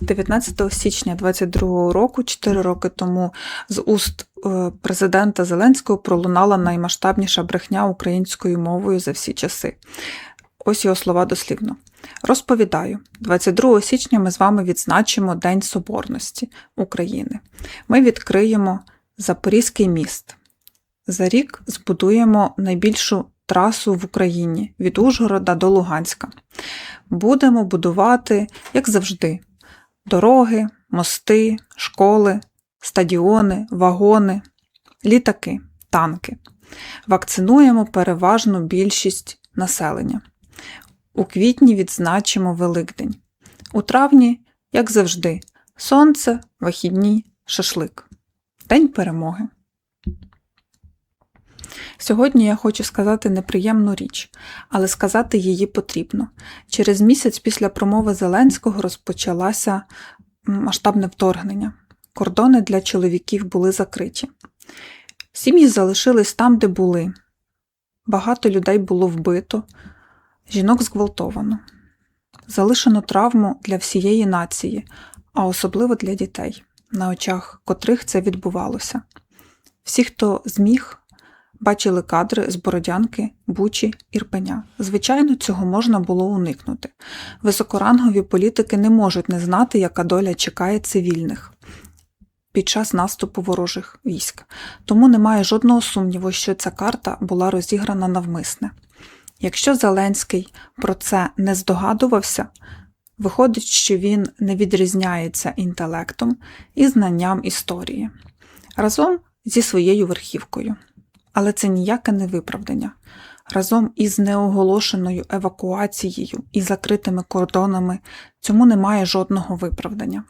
19 січня 22 року, 4 роки тому, з уст е, президента Зеленського пролунала наймасштабніша брехня українською мовою за всі часи. Ось його слова дослівно. Розповідаю, 22 січня ми з вами відзначимо День Соборності України. Ми відкриємо Запорізький міст. За рік збудуємо найбільшу трасу в Україні від Ужгорода до Луганська. Будемо будувати, як завжди, дороги, мости, школи, стадіони, вагони, літаки, танки. Вакцинуємо переважну більшість населення. У квітні відзначимо Великдень. У травні, як завжди, сонце, вихідні, шашлик. День перемоги. Сьогодні я хочу сказати неприємну річ, але сказати її потрібно. Через місяць після промови Зеленського розпочалося масштабне вторгнення. Кордони для чоловіків були закриті. Сім'ї залишились там, де були. Багато людей було вбито, жінок зґвалтовано. Залишено травму для всієї нації, а особливо для дітей, на очах котрих це відбувалося. Всі, хто зміг, бачили кадри з Бородянки, Бучі, Ірпеня. Звичайно, цього можна було уникнути. Високорангові політики не можуть не знати, яка доля чекає цивільних під час наступу ворожих військ. Тому немає жодного сумніву, що ця карта була розіграна навмисне. Якщо Зеленський про це не здогадувався, виходить, що він не відрізняється інтелектом і знанням історії разом зі своєю верхівкою. Але це ніяке не виправдання. Разом із неоголошеною евакуацією і закритими кордонами цьому немає жодного виправдання.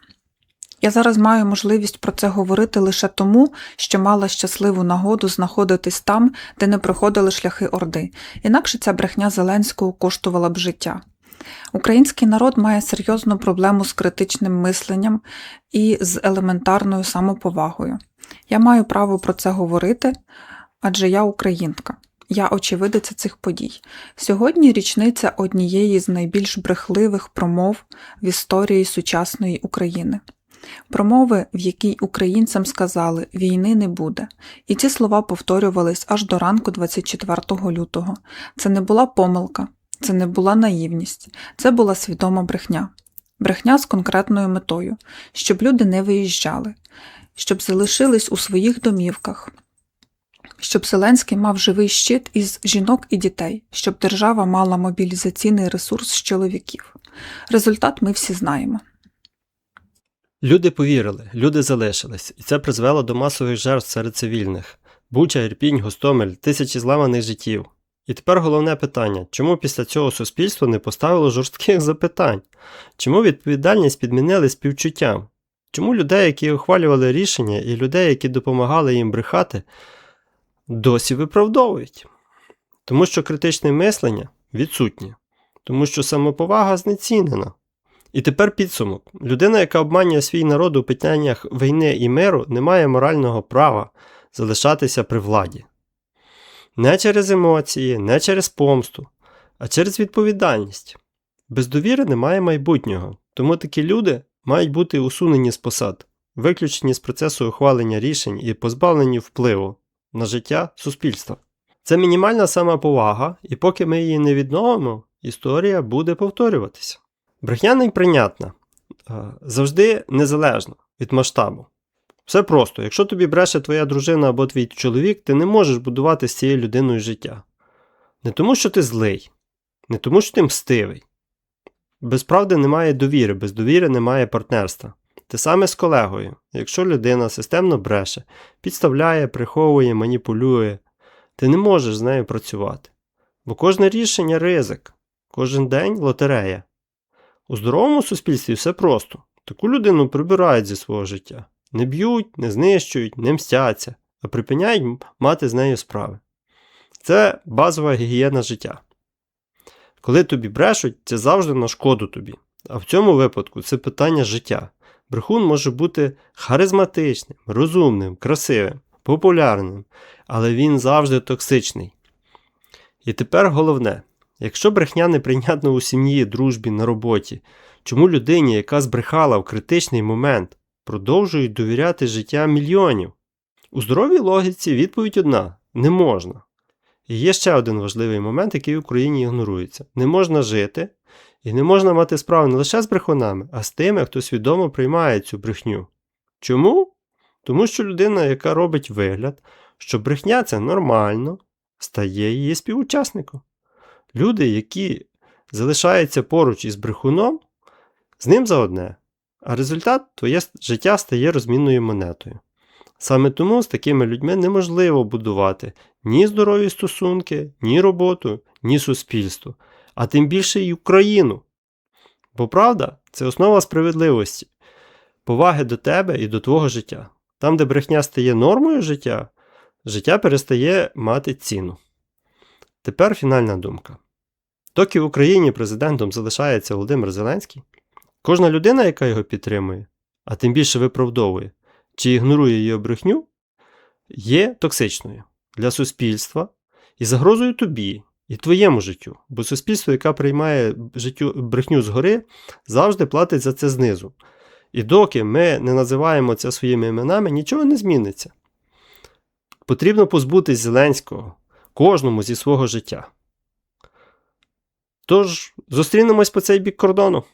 Я зараз маю можливість про це говорити лише тому, що мала щасливу нагоду знаходитись там, де не проходили шляхи Орди, інакше ця брехня Зеленського коштувала б життя. Український народ має серйозну проблему з критичним мисленням і з елементарною самоповагою. Я маю право про це говорити, адже я українка. Я очевидиця цих подій. Сьогодні річниця однієї з найбільш брехливих промов в історії сучасної України. Промови, в якій українцям сказали війни не буде, і ці слова повторювались аж до ранку 24 лютого. Це не була помилка, це не була наївність, це була свідома брехня. Брехня з конкретною метою, щоб люди не виїжджали, щоб залишились у своїх домівках, щоб Зеленський мав живий щит із жінок і дітей, щоб держава мала мобілізаційний ресурс з чоловіків. Результат ми всі знаємо. Люди повірили, люди залишились, і це призвело до масових жертв серед цивільних. Буча, Ірпінь, Гостомель, тисячі зламаних життів. І тепер головне питання: чому після цього суспільство не поставило жорстких запитань? Чому відповідальність підмінили співчуттям? Чому людей, які ухвалювали рішення, і людей, які допомагали їм брехати, досі виправдовують? Тому що критичне мислення відсутнє, тому що самоповага знецінена. І тепер підсумок: людина, яка обманює свій народ у питаннях війни і миру, не має морального права залишатися при владі. Не через емоції, не через помсту, а через відповідальність. Без довіри немає майбутнього, тому такі люди мають бути усунені з посад, виключені з процесу ухвалення рішень і позбавлені впливу на життя суспільства. Це мінімальна самоповага, і поки ми її не відновимо, історія буде повторюватися. Брехня неприйнятна, завжди незалежно від масштабу. Все просто, якщо тобі бреше твоя дружина або твій чоловік, ти не можеш будувати з цією людиною життя. Не тому, що ти злий, не тому, що ти мстивий. Без правди немає довіри, без довіри немає партнерства. Те саме з колегою. Якщо людина системно бреше, підставляє, приховує, маніпулює, ти не можеш з нею працювати. Бо кожне рішення ризик, кожен день лотерея. У здоровому суспільстві все просто. Таку людину прибирають зі свого життя. Не б'ють, не знищують, не мстяться, а припиняють мати з нею справи. Це базова гігієна життя. Коли тобі брешуть, це завжди на шкоду тобі. А в цьому випадку це питання життя. Брехун може бути харизматичним, розумним, красивим, популярним, але він завжди токсичний. І тепер головне: якщо брехня неприйнятна у сім'ї, дружбі, на роботі, Чому людині, яка збрехала в критичний момент, продовжують довіряти життя мільйонів? У здоровій логіці відповідь одна не можна. І є ще один важливий момент, який в Україні ігнорується: не можна жити і не можна мати справу не лише з брехунами, а з тими, хто свідомо приймає цю брехню. Чому? Тому що людина, яка робить вигляд, що брехня це нормально, стає її співучасником. Люди, які залишаються поруч із брехуном, з ним за одне, а результат твоє життя стає розмінною монетою. Саме тому з такими людьми неможливо будувати ні здорові стосунки, ні роботу, ні суспільство, а тим більше і Україну. Бо правда це основа справедливості, поваги до тебе і до твого життя. Там, де брехня стає нормою життя, життя перестає мати ціну. Тепер фінальна думка. Доки в Україні президентом залишається Володимир Зеленський, кожна людина, яка його підтримує, а тим більше виправдовує чи ігнорує його брехню, є токсичною для суспільства і загрозою тобі і твоєму життю. Бо суспільство, яке приймає життю, брехню згори, завжди платить за це знизу. І доки ми не називаємо це своїми іменами, нічого не зміниться. Потрібно позбутись Зеленського кожному зі свого життя. Тож, зустрінемось по цей бік кордону.